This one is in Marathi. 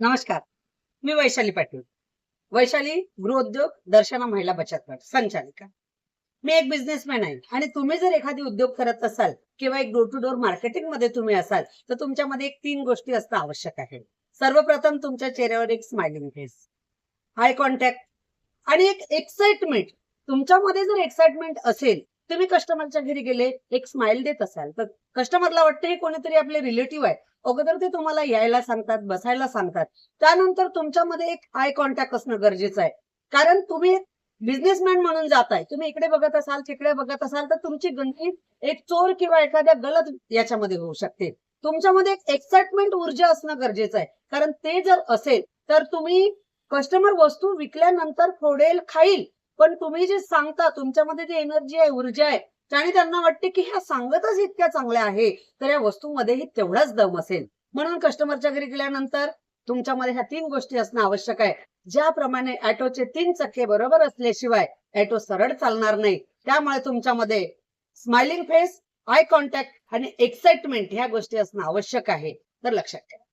नमस्कार. मी वैशाली पाटील. वैशाली गृहोद्योग दर्शना महिला बचत गट संचालिका. मी एक बिझनेसमॅन आहे आणि तुम्ही जर एखादी उद्योग करत असाल किंवा एक डोर टू डोर मार्केटिंगमध्ये तुम्ही असाल तर तुमच्यामध्ये एक तीन गोष्टी असणं आवश्यक आहे. सर्वप्रथम तुमच्या चेहऱ्यावर एक स्माइलिंग फेस आय कॉन्टॅक्ट आणि एक एक्साइटमेंट तुमच्यामध्ये जर एक्साइटमेंट असेल तुम्ही कस्टमरच्या घरी गेले एक स्माइल देत असाल. तर कस्टमरला वाटतं हे कोणीतरी आपले रिलेटिव्ह आहे. अगोदर ते तुम्हाला यायला सांगतात बसायला सांगतात. त्यानंतर तुमच्यामध्ये एक आय कॉन्टॅक्ट असणं गरजेचं आहे. कारण तुम्ही बिझनेसमॅन म्हणून जाताय. तुम्ही इकडे बघत असाल तिकडे बघत असाल तर तुमची गणती एक चोर किंवा एखाद्या गलत याच्यामध्ये होऊ शकते. तुमच्यामध्ये एक एक्साइटमेंट ऊर्जा असणं गरजेचं आहे. कारण ते जर असेल तर तुम्ही कस्टमर वस्तू विकल्यानंतर फोडेल खाईल. पण तुम्ही जे सांगता तुमच्यामध्ये जी एनर्जी आहे ऊर्जा आहे आणि त्यांना वाटते की ह्या सांगतच इतक्या चांगल्या आहे. तर या वस्तूमध्येही तेवढाच दम असेल. म्हणून कस्टमरच्या घरी गेल्यानंतर तुमच्यामध्ये ह्या तीन गोष्टी असणं आवश्यक आहे. ज्याप्रमाणे ऍटोचे तीन चक्के बरोबर असल्याशिवाय ऍटो सरळ चालणार नाही. त्यामुळे तुमच्यामध्ये स्माइलिंग फेस आय कॉन्टॅक्ट आणि एक्साइटमेंट ह्या गोष्टी असणं आवश्यक आहे. तर लक्षात ठेवा.